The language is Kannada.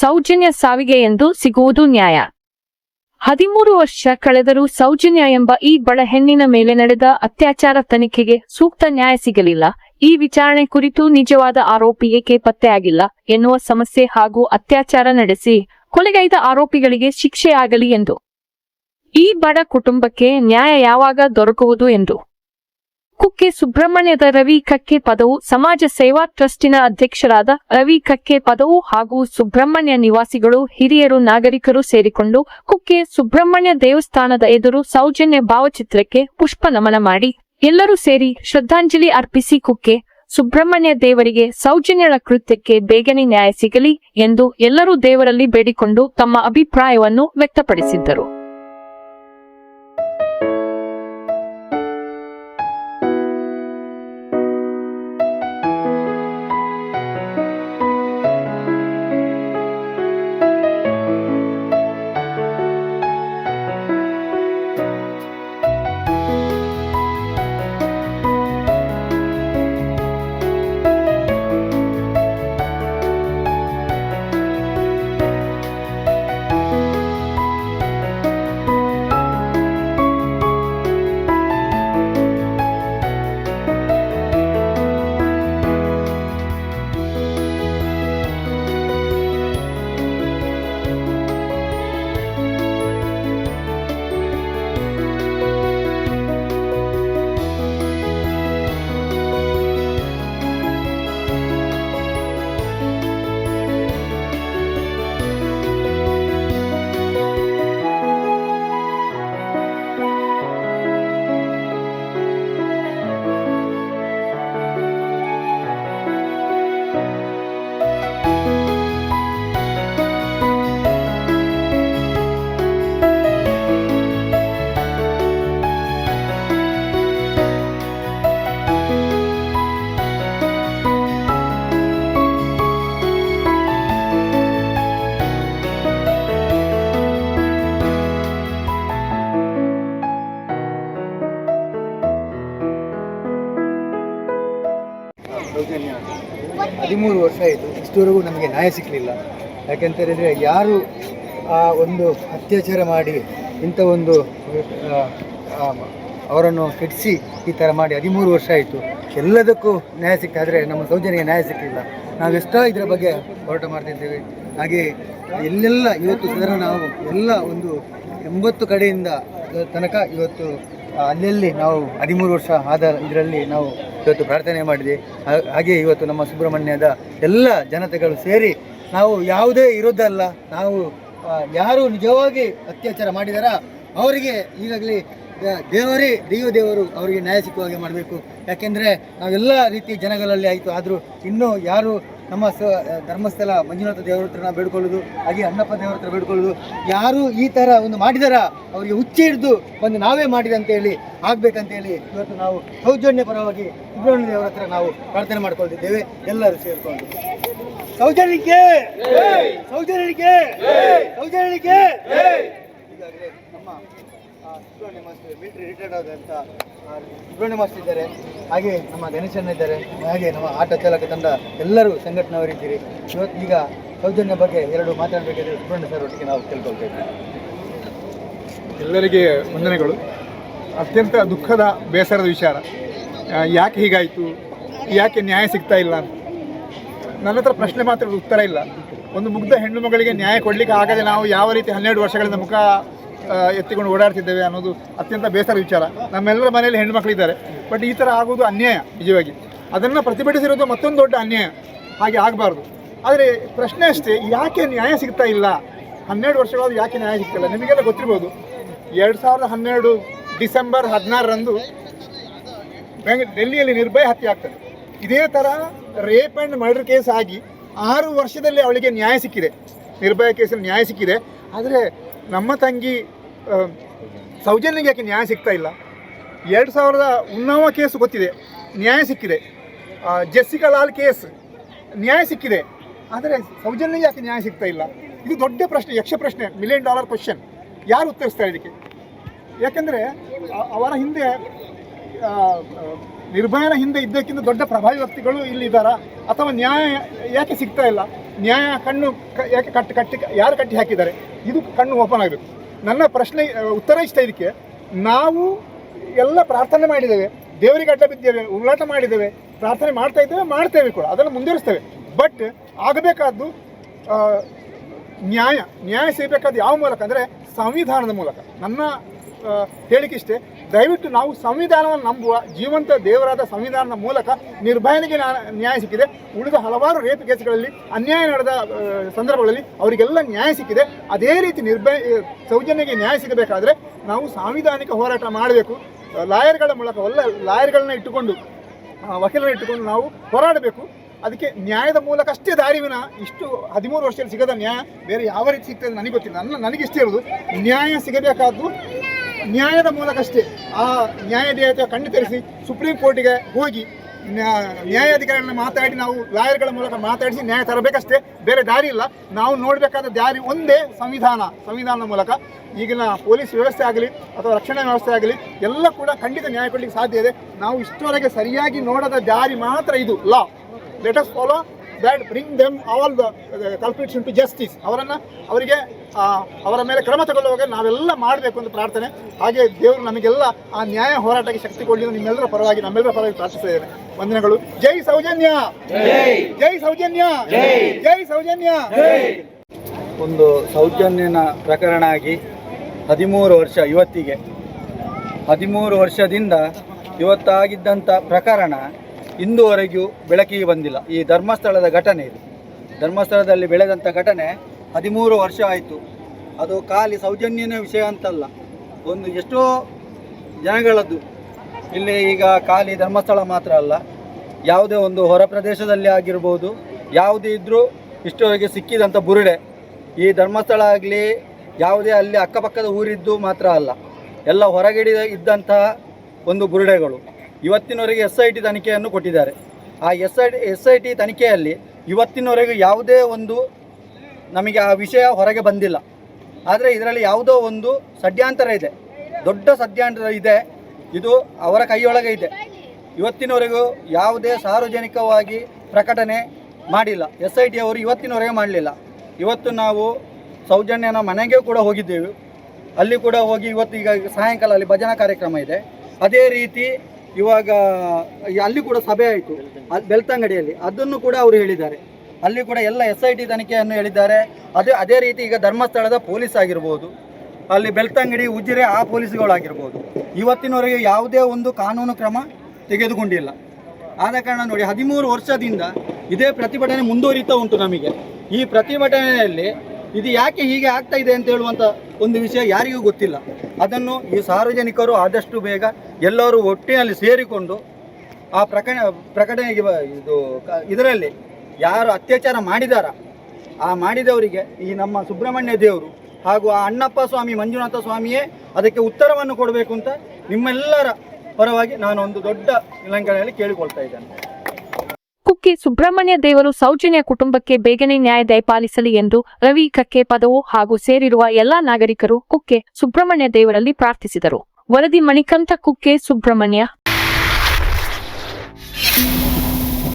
ಸೌಜನ್ಯ ಸಾವಿಗೆ ಎಂದು ಸಿಗುವುದು ನ್ಯಾಯ. ಹದಿಮೂರು ವರ್ಷ ಕಳೆದರೂ ಸೌಜನ್ಯ ಎಂಬ ಈ ಬಡ ಹೆಣ್ಣಿನ ಮೇಲೆ ನಡೆದ ಅತ್ಯಾಚಾರ ತನಿಖೆಗೆ ಸೂಕ್ತ ನ್ಯಾಯ ಸಿಗಲಿಲ್ಲ. ಈ ವಿಚಾರಣೆ ಕುರಿತು ನಿಜವಾದ ಆರೋಪಿ ಏಕೆ ಪತ್ತೆಯಾಗಿಲ್ಲ ಎನ್ನುವ ಸಮಸ್ಯೆ ಹಾಗೂ ಅತ್ಯಾಚಾರ ನಡೆಸಿ ಕೊಲೆಗೈದ ಆರೋಪಿಗಳಿಗೆ ಶಿಕ್ಷೆಯಾಗಲಿ ಎಂದು. ಈ ಬಡ ಕುಟುಂಬಕ್ಕೆ ನ್ಯಾಯ ಯಾವಾಗ ದೊರಕುವುದು ಎಂದು. ಕುಕ್ಕೆ ಸುಬ್ರಹ್ಮಣ್ಯದ ರವಿ ಕಕ್ಕೆ ಪದವು ಸಮಾಜ ಸೇವಾ ಟ್ರಸ್ಟಿನ ಅಧ್ಯಕ್ಷರಾದ ರವಿ ಕಕ್ಕೆ ಪದವು ಹಾಗೂ ಸುಬ್ರಹ್ಮಣ್ಯ ನಿವಾಸಿಗಳು, ಹಿರಿಯರು, ನಾಗರಿಕರು ಸೇರಿಕೊಂಡು ಕುಕ್ಕೆ ಸುಬ್ರಹ್ಮಣ್ಯ ದೇವಸ್ಥಾನದ ಎದುರು ಸೌಜನ್ಯ ಭಾವಚಿತ್ರಕ್ಕೆ ಪುಷ್ಪ ನಮನ ಮಾಡಿ. ಎಲ್ಲರೂ ಸೇರಿ ಶ್ರದ್ಧಾಂಜಲಿ ಅರ್ಪಿಸಿ ಕುಕ್ಕೆ ಸುಬ್ರಹ್ಮಣ್ಯ ದೇವರಿಗೆ ಸೌಜನ್ಯಳ ಕೃತ್ಯಕ್ಕೆ ಬೇಗನೆ ನ್ಯಾಯ ಸಿಗಲಿ ಎಂದು ಎಲ್ಲರೂ ದೇವರಲ್ಲಿ ಬೇಡಿಕೊಂಡು ತಮ್ಮ ಅಭಿಪ್ರಾಯವನ್ನು ವ್ಯಕ್ತಪಡಿಸಿದ್ದರು. ಸೌಜನ್ಯ. ಹದಿಮೂರು ವರ್ಷ ಆಯಿತು. ಇಷ್ಟುವರೆಗೂ ನಮಗೆ ನ್ಯಾಯ ಸಿಕ್ಕಲಿಲ್ಲ ಯಾಕೆಂತ ಹೇಳಿದರೆ ಯಾರು ಆ ಒಂದು ಅತ್ಯಾಚಾರ ಮಾಡಿ ಇಂಥ ಒಂದು ಅವರನ್ನು ಕೆಡಿಸಿ ಈ ಥರ ಮಾಡಿ ಹದಿಮೂರು ವರ್ಷ ಆಯಿತು. ಎಲ್ಲದಕ್ಕೂ ನ್ಯಾಯ ಸಿಕ್ಕಾದರೆ ನಮ್ಮ ಸೌಜನ್ಯ ನ್ಯಾಯ ಸಿಕ್ಕಲಿಲ್ಲ ನಾವೆಷ್ಟೋ ಇದರ ಬಗ್ಗೆ ಹೋರಾಟ ಮಾಡ್ತಿದ್ದೇವೆ. ಹಾಗೆ ಎಲ್ಲೆಲ್ಲ ಇವತ್ತು ಸದರ ನಾವು ಎಲ್ಲ ಒಂದು ಎಂಬತ್ತು ಕಡೆಯಿಂದ ತನಕ ಇವತ್ತು ಅಲ್ಲಲ್ಲಿ ನಾವು ಹದಿಮೂರು ವರ್ಷ ಆದ ಇದರಲ್ಲಿ ನಾವು ಇವತ್ತು ಪ್ರಾರ್ಥನೆ ಮಾಡಿದೆ ಹಾಗೆ ಇವತ್ತು ನಮ್ಮ ಸುಬ್ರಹ್ಮಣ್ಯದ ಎಲ್ಲ ಜನತೆಗಳು ಸೇರಿ ನಾವು ಯಾವುದೇ ಇರೋದಲ್ಲ ನಾವು ಯಾರು ನಿಜವಾಗಿ ಅತ್ಯಾಚಾರ ಮಾಡಿದಾರ, ಅವರಿಗೆ ಈಗಾಗಲೇ ದೇವರೇ, ದೈವ ದೇವರು ಅವರಿಗೆ ನ್ಯಾಯ ಮಾಡಬೇಕು. ಯಾಕೆಂದರೆ ನಾವೆಲ್ಲ ರೀತಿ ಜನಗಳಲ್ಲಿ ಆಯಿತು, ಆದರೂ ಇನ್ನೂ ಯಾರು ನಮ್ಮ ಸ ಧರ್ಮಸ್ಥಳ ಮಂಜುನಾಥ ದೇವರ ಹತ್ರ ಬೇಡ್ಕೊಳ್ಳೋದು, ಹಾಗೆ ಅಣ್ಣಪ್ಪ ದೇವರ ಹತ್ರ ಬೇಡ್ಕೊಳ್ಳೋದು. ಯಾರು ಈ ಥರ ಒಂದು ಮಾಡಿದಾರ? ಅವರಿಗೆ ಹುಚ್ಚಿ ಹಿಡಿದು ಬಂದು ನಾವೇ ಮಾಡಿದೆ ಅಂತೇಳಿ ಆಗ್ಬೇಕಂತೇಳಿ ಇವತ್ತು ನಾವು ಸೌಜನ್ಯ ಪರವಾಗಿ ಸುಬ್ರಹ್ಮಣ್ಯ ದೇವರ ಹತ್ರ ನಾವು ಪ್ರಾರ್ಥನೆ ಮಾಡ್ಕೊಳ್ತಿದ್ದೇವೆ. ಎಲ್ಲರೂ ಸೇರಿಕೊಂಡು. ಸೌಜನ್ಯಕ್ಕೆ ಸೌಜನ್ಯಕ್ಕೆ ಈಗಾಗಲೇ ನಮ್ಮ ಆ, ಸುಬ್ರಹ್ಮಣ್ಯ ಮಾಸ್ಟರ್ ಮಿಲಿಟರಿ ರಿಟೈರ್ಡ್ ಆದಂಥ ಸುಬ್ರಹ್ಮಣ್ಯ ಮಾಸ್ಟರ್ ಇದ್ದಾರೆ, ಹಾಗೆ ನಮ್ಮ ಗಣೇಶಣ್ಣ ಇದ್ದಾರೆ, ಹಾಗೆ ನಮ್ಮ ಆಟ ಚಾಲಕ ತಂಡ, ಎಲ್ಲರೂ ಸಂಘಟನೆಯವರಿದ್ದೀರಿ. ಇವತ್ತು ಈಗ ಸೌಜನ್ಯ ಬಗ್ಗೆ ಎರಡು ಮಾತಾಡಬೇಕಾದ್ರೆ ಸುಬ್ರಹ್ಮಣ್ಯ ಸರ್ ಒಟ್ಟಿಗೆ ನಾವು ತಿಳ್ಕೊಳ್ತೇವೆ ಎಲ್ಲರಿಗೆ ವಂದನೆಗಳು. ಅತ್ಯಂತ ದುಃಖದ, ಬೇಸರದ ವಿಚಾರ. ಯಾಕೆ ಹೀಗಾಯಿತು? ಯಾಕೆ ನ್ಯಾಯ ಸಿಗ್ತಾ ಇಲ್ಲ ಅಂತ. ನನ್ನ ಹತ್ರ ಪ್ರಶ್ನೆ ಮಾತ್ರ ಉತ್ತರ ಇಲ್ಲ ಒಂದು ಮುಗ್ಧ ಹೆಣ್ಣು ಮಗಳಿಗೆ ನ್ಯಾಯ ಕೊಡಲಿಕ್ಕೆ ಆಗದೆ ನಾವು ಯಾವ ರೀತಿ ಹನ್ನೆರಡು ವರ್ಷಗಳಿಂದ ಮುಖ ಎತ್ತಿಕೊಂಡು ಓಡಾಡ್ತಿದ್ದೇವೆ ಅನ್ನೋದು ಅತ್ಯಂತ ಬೇಸರ ವಿಚಾರ. ನಮ್ಮೆಲ್ಲರ ಮನೆಯಲ್ಲಿ ಹೆಣ್ಮಕ್ಳಿದ್ದಾರೆ. ಬಟ್ ಈ ಥರ ಆಗೋದು ಅನ್ಯಾಯ, ನಿಜವಾಗಿ. ಅದನ್ನು ಪ್ರತಿಭಟಿಸಿರೋದು ಮತ್ತೊಂದು ದೊಡ್ಡ ಅನ್ಯಾಯ. ಹಾಗೆ ಆಗಬಾರ್ದು. ಆದರೆ ಪ್ರಶ್ನೆ ಅಷ್ಟೇ, ಯಾಕೆ ನ್ಯಾಯ ಸಿಗ್ತಾ ಇಲ್ಲ? ಹನ್ನೆರಡು ವರ್ಷಗಳಾದ ಯಾಕೆ ನ್ಯಾಯ ಸಿಗ್ತಿಲ್ಲ ನಿಮಗೆಲ್ಲ ಗೊತ್ತಿರ್ಬೋದು. ಎರಡು ಸಾವಿರದ ಹನ್ನೆರಡು ಡಿಸೆಂಬರ್ ಹದಿನಾರರಂದು ಬೆಂಗ್, ಡೆಲ್ಲಿಯಲ್ಲಿ ನಿರ್ಭಯ ಹತ್ಯೆ ಆಗ್ತದೆ. ಇದೇ ಥರ ರೇಪ್ ಆ್ಯಂಡ್ ಮರ್ಡರ್ ಕೇಸ್ ಆಗಿ ಆರು ವರ್ಷದಲ್ಲಿ ಅವಳಿಗೆ ನ್ಯಾಯ ಸಿಕ್ಕಿದೆ. ನಿರ್ಭಯ ಕೇಸಲ್ಲಿ ನ್ಯಾಯ ಸಿಕ್ಕಿದೆ. ಆದರೆ ನಮ್ಮ ತಂಗಿ ಸೌಜನ್ಯಗೆ ಯಾಕೆ ನ್ಯಾಯ ಸಿಗ್ತಾ ಇಲ್ಲ? ಎರಡು ಸಾವಿರದ ಉನ್ನಾವ ಕೇಸ್ ಗೊತ್ತಿದೆ, ನ್ಯಾಯ ಸಿಕ್ಕಿದೆ. ಜೆಸ್ಸಿಕಾ ಲಾಲ್ ಕೇಸ್, ನ್ಯಾಯ ಸಿಕ್ಕಿದೆ. ಆದರೆ ಸೌಜನ್ಯ ಯಾಕೆ ನ್ಯಾಯ ಸಿಗ್ತಾ ಇಲ್ಲ? ಇದು ದೊಡ್ಡ ಪ್ರಶ್ನೆ, ಯಕ್ಷ ಪ್ರಶ್ನೆ ಮಿಲಿಯನ್ ಡಾಲರ್ ಕ್ವಶನ್ ಯಾರು ಉತ್ತರಿಸ್ತಾರೆ ಇದಕ್ಕೆ? ಯಾಕೆಂದರೆ ಅವರ ಹಿಂದೆ ನಿರ್ಭಯನ ಹಿಂದೆ ಇದ್ದಕ್ಕಿಂತ ದೊಡ್ಡ ಪ್ರಭಾವಿ ವ್ಯಕ್ತಿಗಳು ಇಲ್ಲಿ ಇದ್ದಾರಾ? ಅಥವಾ ನ್ಯಾಯ ಯಾಕೆ ಸಿಗ್ತಾ ಇಲ್ಲ? ನ್ಯಾಯ ಕಣ್ಣು ಯಾಕೆ ಕಟ್ಟಿ ಕಟ್ಟಿ ಯಾರು ಕಟ್ಟಿ ಹಾಕಿದ್ದಾರೆ ಇದು ಕಣ್ಣು ಓಪನ್ ಆಗಬೇಕು. ನನ್ನ ಪ್ರಶ್ನೆ ಉತ್ತರ ಇಷ್ಟ ಇದಕ್ಕೆ. ನಾವು ಎಲ್ಲ ಪ್ರಾರ್ಥನೆ ಮಾಡಿದ್ದೇವೆ. ದೇವರಿಗೆ ಅಡ್ಡ ಬಿದ್ದೇವೆ ಉರುಳಾಟ ಮಾಡಿದ್ದೇವೆ, ಪ್ರಾರ್ಥನೆ ಮಾಡ್ತಾ ಇದ್ದೇವೆ, ಮಾಡ್ತೇವೆ ಕೂಡ. ಅದನ್ನು ಮುಂದುವರಿಸ್ತೇವೆ. ಬಟ್ ಆಗಬೇಕಾದ್ದು ನ್ಯಾಯ. ನ್ಯಾಯ ಸಿಗಬೇಕಾದ ಯಾವ ಮೂಲಕ? ಅಂದರೆ ಸಂವಿಧಾನದ ಮೂಲಕ. ನನ್ನ ಹೇಳಿಕೆ ಇಷ್ಟೇ. ದಯವಿಟ್ಟು ನಾವು ಸಂವಿಧಾನವನ್ನು ನಂಬುವ ಜೀವಂತ ದೇವರಾದ ಸಂವಿಧಾನದ ಮೂಲಕ ನಿರ್ಭಯನಿಗೆ ನ್ಯಾಯ ಸಿಕ್ಕಿದೆ. ಉಳಿದ ಹಲವಾರು ರೇಪ್ ಕೇಸ್ಗಳಲ್ಲಿ, ಅನ್ಯಾಯ ನಡೆದ ಸಂದರ್ಭಗಳಲ್ಲಿ ಅವರಿಗೆಲ್ಲ ನ್ಯಾಯ ಸಿಕ್ಕಿದೆ. ಅದೇ ರೀತಿ ನಿರ್ಭಯ ಸೌಜನ್ಯಗೆ ನ್ಯಾಯ ಸಿಗಬೇಕಾದ್ರೆ ನಾವು ಸಾಂವಿಧಾನಿಕ ಹೋರಾಟ ಮಾಡಬೇಕು. ಲಾಯರ್ಗಳ ಮೂಲಕ ಒಳ್ಳೆ ಲಾಯರ್ಗಳನ್ನ ಇಟ್ಟುಕೊಂಡು ವಕೀಲರನ್ನು ಇಟ್ಟುಕೊಂಡು ನಾವು ಹೋರಾಡಬೇಕು. ಅದಕ್ಕೆ ನ್ಯಾಯದ ಮೂಲಕ ಅಷ್ಟೇ ದಾರಿವಿನ ಇಷ್ಟು ಹದಿಮೂರು ವರ್ಷದಲ್ಲಿ ಸಿಗದ ನ್ಯಾಯ ಬೇರೆ ಯಾವ ರೀತಿ ಸಿಗ್ತದೆ ನನಗೆ ಗೊತ್ತಿಲ್ಲ. ನನ್ನ ನನಗೆ ಇಷ್ಟೇ ಇರೋದು ನ್ಯಾಯ ಸಿಗಬೇಕಾದ್ದು ನ್ಯಾಯದ ಮೂಲಕಷ್ಟೇ. ಆ ನ್ಯಾಯದೇವತೆ ಕಣ್ಣು ಸುಪ್ರೀಂ ಕೋರ್ಟಿಗೆ ಹೋಗಿ ನ್ಯಾ- ನ್ಯಾಯಾಧಿಕಾರಿಗಳನ್ನ ಮಾತಾಡಿ ನಾವು ಲಾಯರ್ಗಳ ಮೂಲಕ ಮಾತಾಡಿಸಿ ನ್ಯಾಯ ತರಬೇಕಷ್ಟೇ. ಬೇರೆ ದಾರಿ ಇಲ್ಲ. ನಾವು ನೋಡಬೇಕಾದ ದಾರಿ ಒಂದೇ ಸಂವಿಧಾನ. ಸಂವಿಧಾನದ ಮೂಲಕ ಈಗಿನ ಪೊಲೀಸ್ ವ್ಯವಸ್ಥೆ ಆಗಲಿ ಅಥವಾ ರಕ್ಷಣಾ ವ್ಯವಸ್ಥೆ ಆಗಲಿ ಎಲ್ಲ ಕೂಡ ಖಂಡಿತ ನ್ಯಾಯ ಕೊಡಲಿಕ್ಕೆ ಸಾಧ್ಯ ಇದೆ. ನಾವು ಇಷ್ಟವರೆಗೆ ಸರಿಯಾಗಿ ನೋಡದ ದಾರಿ ಮಾತ್ರ ಇದು. Law. Let us follow that bring them all the culprits to justice ಅವರನ್ನು ಅವರಿಗೆ ಅವರ ಮೇಲೆ ಕ್ರಮ ತಗೊಳ್ಳುವಾಗ ನಾವೆಲ್ಲ ಮಾಡಬೇಕು ಅಂತ ಪ್ರಾರ್ಥನೆ. ಹಾಗೆ ದೇವರು ನಮಗೆಲ್ಲ ಆ ನ್ಯಾಯ ಹೋರಾಟಕ್ಕೆ ಶಕ್ತಿ ಕೊಡಲಿ ನಿಮ್ಮೆಲ್ಲರ ಪರವಾಗಿ, ನಮ್ಮೆಲ್ಲರ ಪರವಾಗಿ ಪ್ರಾರ್ಥಿಸಿದ್ದೇನೆ ವಂದನೆಗಳು. ಜೈ ಸೌಜನ್ಯ! ಜೈ ಸೌಜನ್ಯ! ಜೈ ಸೌಜನ್ಯ! ಒಂದು ಸೌಜನ್ಯನ ಪ್ರಕರಣ ಆಗಿ ಹದಿಮೂರು ವರ್ಷ ಇವತ್ತಿಗೆ ಹದಿಮೂರು ವರ್ಷದಿಂದ ಇವತ್ತಾಗಿದ್ದಂಥ ಪ್ರಕರಣ ಇಂದುವರೆಗೂ ಬೆಳಕಿಗೆ ಬಂದಿಲ್ಲ. ಈ ಧರ್ಮಸ್ಥಳದ ಘಟನೆ ಇದು. ಧರ್ಮಸ್ಥಳದಲ್ಲಿ ಬೆಳೆದಂಥ ಘಟನೆ ಹದಿಮೂರು ವರ್ಷ ಆಯಿತು. ಅದು ಖಾಲಿ ಸೌಜನ್ಯನ ವಿಷಯ ಅಂತಲ್ಲ. ಒಂದು ಎಷ್ಟೋ ಜನಗಳದ್ದು. ಇಲ್ಲಿ ಈಗ ಖಾಲಿ ಧರ್ಮಸ್ಥಳ ಮಾತ್ರ ಅಲ್ಲ. ಯಾವುದೇ ಒಂದು ಹೊರ ಪ್ರದೇಶದಲ್ಲಿ ಆಗಿರ್ಬೋದು, ಯಾವುದೇ ಇದ್ದರೂ ಇಷ್ಟವರೆಗೆ ಸಿಕ್ಕಿದಂಥ ಬುರುಡೆ. ಈ ಧರ್ಮಸ್ಥಳ ಆಗಲಿ, ಯಾವುದೇ ಅಲ್ಲಿ ಅಕ್ಕಪಕ್ಕದ ಊರಿದ್ದು ಮಾತ್ರ ಅಲ್ಲ. ಎಲ್ಲ ಹೊರಗಡೆ ಇದ್ದಂತಹ ಒಂದು ಬುರುಡೆಗಳು. ಇವತ್ತಿನವರೆಗೆ ಎಸ್ ಐ ಟಿ ತನಿಖೆಯನ್ನು ಕೊಟ್ಟಿದ್ದಾರೆ. ಆ S I S I T ತನಿಖೆಯಲ್ಲಿ ಇವತ್ತಿನವರೆಗೂ ಯಾವುದೇ ಒಂದು ನಮಗೆ ಆ ವಿಷಯ ಹೊರಗೆ ಬಂದಿಲ್ಲ. ಆದರೆ ಇದರಲ್ಲಿ ಯಾವುದೋ ಒಂದು ಷಡ್ಯಾಂತರ ಇದೆ. ದೊಡ್ಡ ಸದ್ಯಾಂತರ ಇದೆ. ಇದು ಅವರ ಕೈಯೊಳಗೆ ಇದೆ. ಇವತ್ತಿನವರೆಗೂ ಯಾವುದೇ ಸಾರ್ವಜನಿಕವಾಗಿ ಪ್ರಕಟಣೆ ಮಾಡಿಲ್ಲ. ಎಸ್ ಐ ಟಿ ಅವರು ಇವತ್ತಿನವರೆಗೆ ಮಾಡಲಿಲ್ಲ. ಇವತ್ತು ನಾವು ಸೌಜನ್ಯನ ಮನೆಗೆ ಕೂಡ ಹೋಗಿದ್ದೇವೆ. ಅಲ್ಲಿ ಕೂಡ ಹೋಗಿ ಇವತ್ತು ಈಗ ಸಾಯಂಕಾಲ ಅಲ್ಲಿ ಭಜನಾ ಕಾರ್ಯಕ್ರಮ ಇದೆ. ಅದೇ ರೀತಿ ಇವಾಗ ಅಲ್ಲಿ ಕೂಡ ಸಭೆ ಆಯಿತು ಅಲ್ಲಿ ಬೆಳ್ತಂಗಡಿಯಲ್ಲಿ. ಅದನ್ನು ಕೂಡ ಅವರು ಹೇಳಿದ್ದಾರೆ. ಅಲ್ಲಿ ಕೂಡ ಎಲ್ಲ ಎಸ್ ಐ ಟಿ ತನಿಖೆಯನ್ನು ಹೇಳಿದ್ದಾರೆ. ಅದೇ ಅದೇ ರೀತಿ ಈಗ ಧರ್ಮಸ್ಥಳದ ಪೊಲೀಸ್ ಆಗಿರ್ಬೋದು, ಅಲ್ಲಿ ಬೆಳ್ತಂಗಡಿ, ಉಜಿರೆ, ಆ ಪೊಲೀಸ್ಗಳಾಗಿರ್ಬೋದು. ಇವತ್ತಿನವರೆಗೆ ಯಾವುದೇ ಒಂದು ಕಾನೂನು ಕ್ರಮ ತೆಗೆದುಕೊಂಡಿಲ್ಲ. ಆದ ಕಾರಣ ನೋಡಿ, ಹದಿಮೂರು ವರ್ಷದಿಂದ ಇದೇ ಪ್ರತಿಭಟನೆ ಮುಂದುವರಿತಾ ಉಂಟು ನಮಗೆ. ಈ ಪ್ರತಿಭಟನೆಯಲ್ಲಿ ಇದು ಯಾಕೆ ಹೀಗೆ ಆಗ್ತಾ ಇದೆ ಅಂತ ಹೇಳುವಂಥ ಒಂದು ವಿಷಯ ಯಾರಿಗೂ ಗೊತ್ತಿಲ್ಲ. ಅದನ್ನು ಈ ಸಾರ್ವಜನಿಕರು ಆದಷ್ಟು ಬೇಗ ಎಲ್ಲರೂ ಒಟ್ಟಿನಲ್ಲಿ ಸೇರಿಕೊಂಡು ಆ ಪ್ರಕಟ ಪ್ರಕಟಣೆಗೆ ಇದು ಇದರಲ್ಲಿ ಯಾರು ಅತ್ಯಾಚಾರ ಮಾಡಿದಾರ? ಆ ಮಾಡಿದವರಿಗೆ ಈ ನಮ್ಮ ಸುಬ್ರಹ್ಮಣ್ಯ ದೇವರು ಹಾಗೂ ಆ ಅಣ್ಣಪ್ಪ ಸ್ವಾಮಿ, ಮಂಜುನಾಥ ಸ್ವಾಮಿಯೇ ಅದಕ್ಕೆ ಉತ್ತರವನ್ನು ಕೊಡಬೇಕು ಅಂತ ನಿಮ್ಮೆಲ್ಲರ ಪರವಾಗಿ ನಾನು ಒಂದು ದೊಡ್ಡ ನಿಲಂಕಣೆಯಲ್ಲಿ ಕೇಳಿಕೊಳ್ತಾ ಇದ್ದೇನೆ. ಕುಕ್ಕೆ ಸುಬ್ರಹ್ಮಣ್ಯ ದೇವರು ಸೌಜನ್ಯ ಕುಟುಂಬಕ್ಕೆ ಬೇಗನೆ ನ್ಯಾಯ ದಯಪಾಲಿಸಲಿ ಎಂದು ರವಿ ಕಕ್ಕೆ ಪದವು ಹಾಗೂ ಸೇರಿರುವ ಎಲ್ಲಾ ನಾಗರಿಕರು ಕುಕ್ಕೆ ಸುಬ್ರಹ್ಮಣ್ಯ ದೇವರಲ್ಲಿ ಪ್ರಾರ್ಥಿಸಿದರು. ವರದಿ ಮಣಿಕಂಠ ಕುಕ್ಕೆ ಸುಬ್ರಹ್ಮಣ್ಯ.